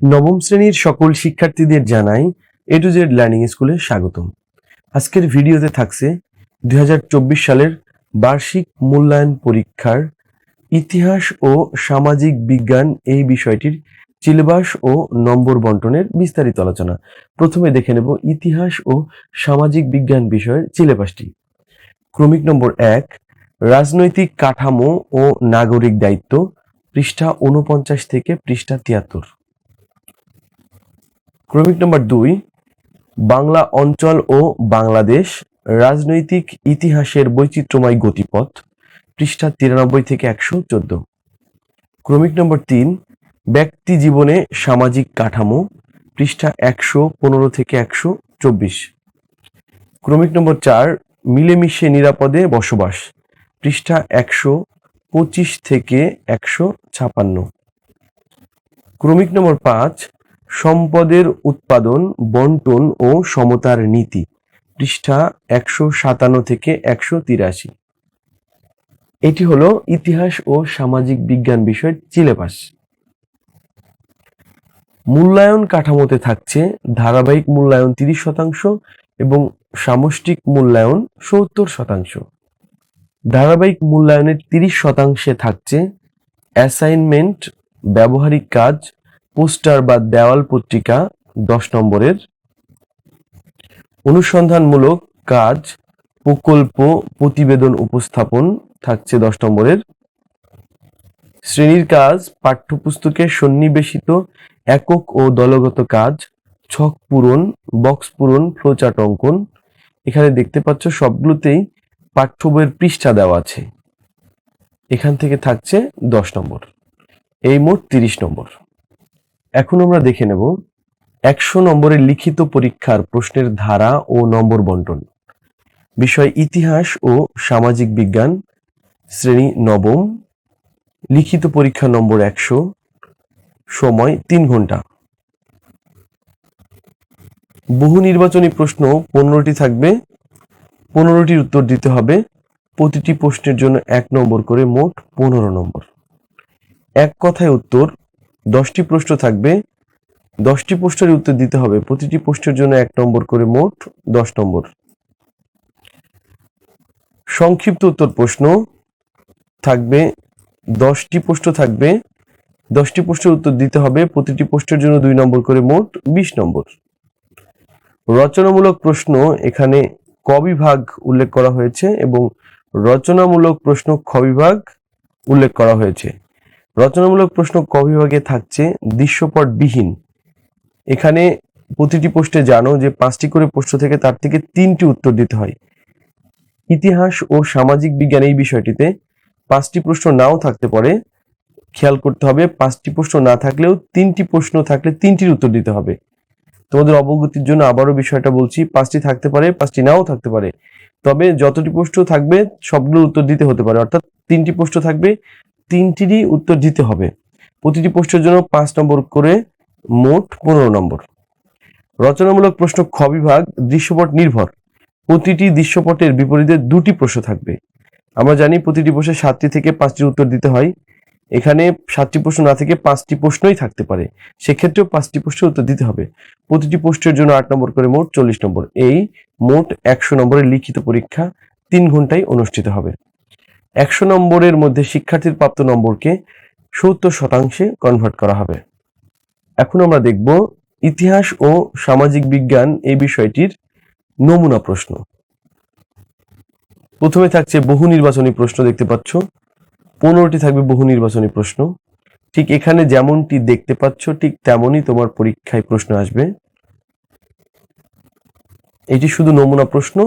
নবম শ্রেণির সকল শিক্ষার্থীদের জানাই এ টু জেড লার্নিং স্কুলে স্বাগতম। আজকের ভিডিওতে থাকছে দু হাজার চব্বিশ সালের বার্ষিক মূল্যায়ন পরীক্ষার ইতিহাস ও সামাজিক বিজ্ঞান এই বিষয়টির সিলেবাস ও নম্বর বন্টনের বিস্তারিত আলোচনা। প্রথমে দেখে নেব ইতিহাস ও সামাজিক বিজ্ঞান বিষয়ের সিলেবাসটি। ক্রমিক নম্বর এক, রাজনৈতিক কাঠামো ও নাগরিক দায়িত্ব, পৃষ্ঠা উনপঞ্চাশ থেকে পৃষ্ঠা তিয়াত্তর। ক্রমিক নম্বর দুই, বাংলা অঞ্চল ও বাংলাদেশ রাজনৈতিক ইতিহাসের বৈচিত্র্যময় গতিপথ, পৃষ্ঠা তিরানব্বই থেকে একশো চোদ্দ। ক্রমিক নম্বর তিন, ব্যক্তি জীবনে সামাজিক কাঠামো, পৃষ্ঠা একশো পনেরো থেকে একশো চব্বিশ। ক্রমিক নম্বর চার, মিলেমিশে নিরাপদে বসবাস, পৃষ্ঠা একশো পঁচিশ থেকে একশো ছাপান্ন। ক্রমিক নম্বর পাঁচ সম্পদের উৎপাদন, বন্টন ও সমতার নীতি। পৃষ্ঠা একশো সাতান্ন থেকে একশো তিরাশি। এটি হলো ইতিহাস ও সামাজিক বিজ্ঞান বিষয়ের সিলেবাস। মূল্যায়ন কাঠামোতে থাকছে ধারাবাহিক মূল্যায়ন তিরিশ শতাংশ এবং সামষ্টিক মূল্যায়ন সত্তর শতাংশ। ধারাবাহিক মূল্যায়নের তিরিশ শতাংশে থাকছে অ্যাসাইনমেন্ট, ব্যবহারিক কাজ পোস্টার বা দেওয়াল পত্রিকা দশ নম্বরের। অনুসন্ধানমূলক কাজ, প্রকল্প, প্রতিবেদন উপস্থাপন থাকছে দশ নম্বরের। শ্রেণির কাজ, পাঠ্যপুস্তকে সন্নিবেশিত একক ও দলগত কাজ, ছক পূরণ, বক্স পূরণ, ফ্লোচার্ট অঙ্কন। এখানে দেখতে পাচ্ছ সবগুলোতেই পাঠ্য বইয়ের পৃষ্ঠা দেওয়া আছে। এখান থেকে থাকছে দশ নম্বর। এই মোট তিরিশ নম্বর। এখন আমরা দেখে নেব একশো নম্বরের লিখিত পরীক্ষার প্রশ্নের ধারা ও নম্বর বন্টন। বিষয় ইতিহাস ও সামাজিক বিজ্ঞান, শ্রেণি নবম, লিখিত পরীক্ষা নম্বর একশো, সময় তিন ঘণ্টা। বহু নির্বাচনী প্রশ্ন পনেরোটি থাকবে, পনেরোটির উত্তর দিতে হবে, প্রতিটি প্রশ্নের জন্য এক নম্বর করে মোট পনেরো নম্বর। এক কথায় উত্তর দশটি প্রশ্ন থাকবে। দশটি প্রশ্নের উত্তর দিতে হবে। প্রতিটি প্রশ্নের জন্য এক নম্বর করে মোট দশ নম্বর। সংক্ষিপ্ত উত্তর প্রশ্ন থাকবে। দশটি প্রশ্ন থাকবে। দশটি প্রশ্নের উত্তর দিতে হবে। প্রতিটি প্রশ্নের জন্য দুই নম্বর করে মোট বিশ নম্বর। রচনামূলক প্রশ্ন এখানে ক বিভাগ উল্লেখ করা হয়েছে এবং রচনামূলক প্রশ্ন খ উল্লেখ করা হয়েছে। রচনামূলক প্রশ্ন ক বিভাগে থাকছে দৃশ্যপট বিহীন এখানে প্রতিটি প্রশ্নে জানো যে পাঁচটি করে প্রশ্ন থেকে তার থেকে তিনটি উত্তর দিতে হয়। ইতিহাস ও সামাজিক বিজ্ঞান এই বিষয়টিতে পাঁচটি প্রশ্ন নাও থাকতে পারে। খেয়াল করতে হবে, পাঁচটি প্রশ্ন না থাকলেও তিনটি প্রশ্ন থাকলে তিনটির উত্তর দিতে হবে। তোমাদের অবগতির জন্য আবারও বিষয়টা বলছি, পাঁচটি থাকতে পারে, পাঁচটি নাও থাকতে পারে। তবে যতটি প্রশ্ন থাকবে সবগুলোর উত্তর দিতে হতে পারে। অর্থাৎ তিনটি প্রশ্ন থাকবে তিনটিরই উত্তর দিতে হবে। প্রতিটি প্রশ্নের জন্য পাঁচ নম্বর করে মোট পনেরো নম্বর। রচনামূলক প্রশ্ন খ বিভাগ, দৃশ্যপট নির্ভর। প্রতিটি দৃশ্যপটের বিপরীতে দুটি প্রশ্ন থাকবে। আমরা জানি প্রতিটি প্রশ্নে সাতটি থেকে পাঁচটি উত্তর দিতে হয়। এখানে সাতটি প্রশ্ন না থেকে পাঁচটি প্রশ্নই থাকতে পারে। সেক্ষেত্রেও পাঁচটি প্রশ্নের উত্তর দিতে হবে। প্রতিটি প্রশ্নের জন্য আট নম্বর করে মোট চল্লিশ নম্বর। এই মোট একশো নম্বরের লিখিত পরীক্ষা তিন ঘন্টায় অনুষ্ঠিত হবে। একশো নম্বরের মধ্যে শিক্ষার্থীর প্রাপ্ত নম্বরকে সত্তর শতাংশে কনভার্ট করা হবে। এখন আমরা দেখব ইতিহাস ও সামাজিক বিজ্ঞান এই বিষয়টির নমুনা প্রশ্ন। প্রথমে থাকছে বহু নির্বাচনী প্রশ্ন দেখতে পাচ্ছ। পনেরোটি থাকবে বহু নির্বাচনী প্রশ্ন। ঠিক এখানে যেমনটি দেখতে পাচ্ছ, ঠিক তেমনই তোমার পরীক্ষায় প্রশ্ন আসবে। এটি শুধু নমুনা প্রশ্ন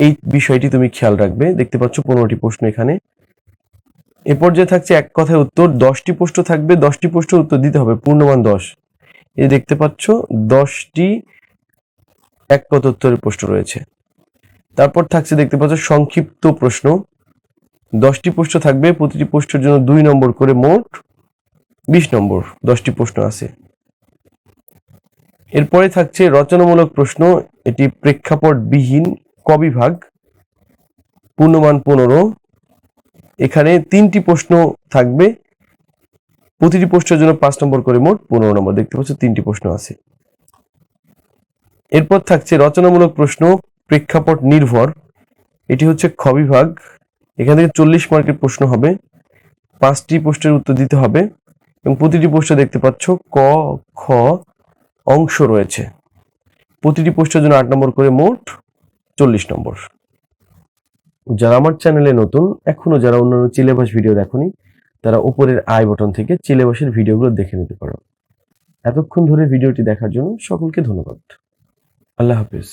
এই বিষয়টি তুমি খেয়াল রাখবে। দেখতে পাচ্ছ পনেরোটি প্রশ্ন এখানে। এরপর যে থাকছে এক কথায় উত্তর, দশটি প্রশ্ন থাকবে। দশটি প্রশ্নের উত্তর দিতে হবে, পূর্ণমান দশ। এ দেখতে পাচ্ছ, দশটি এক উত্তরের প্রশ্ন রয়েছে। তারপর থাকছে দেখতে পাচ্ছ সংক্ষিপ্ত প্রশ্ন। দশটি প্রশ্ন থাকবে, প্রতিটি প্রশ্নের জন্য দুই নম্বর করে মোট বিশ নম্বর, দশটি প্রশ্ন আছে। এরপরে থাকছে রচনামূলক প্রশ্ন, এটি প্রেক্ষাপট বিহীন ক বিভাগ পূর্ণমান পনেরো। এখানে তিনটি প্রশ্ন থাকবে। প্রতিটি প্রশ্নের জন্য পাঁচ নম্বর করে মোট পনেরো নম্বর। দেখতে পাচ্ছ, তিনটি প্রশ্ন আছে। এরপর থাকছে রচনামূলক প্রশ্ন, প্রেক্ষাপট নির্ভর। এটি হচ্ছে খ বিভাগ। এখান থেকে চল্লিশ মার্কের প্রশ্ন হবে। পাঁচটি প্রশ্নের উত্তর দিতে হবে। এবং প্রতিটি প্রশ্নে দেখতে পাচ্ছ, ক, খ অংশ রয়েছে। প্রতিটি প্রশ্নের জন্য আট নম্বর করে মোট চল্লিশ নম্বর। যারা আমার চ্যানেলে নতুন এখনও যারা অন্যান্য চিলেবাস ভিডিও দেখনি, তারা উপরের আই বটন থেকে চিলেবাসের ভিডিওগুলো দেখে নিতে পারো। এতক্ষণ ধরে ভিডিওটি দেখার জন্য সকলকে ধন্যবাদ। আল্লাহ হাফিজ।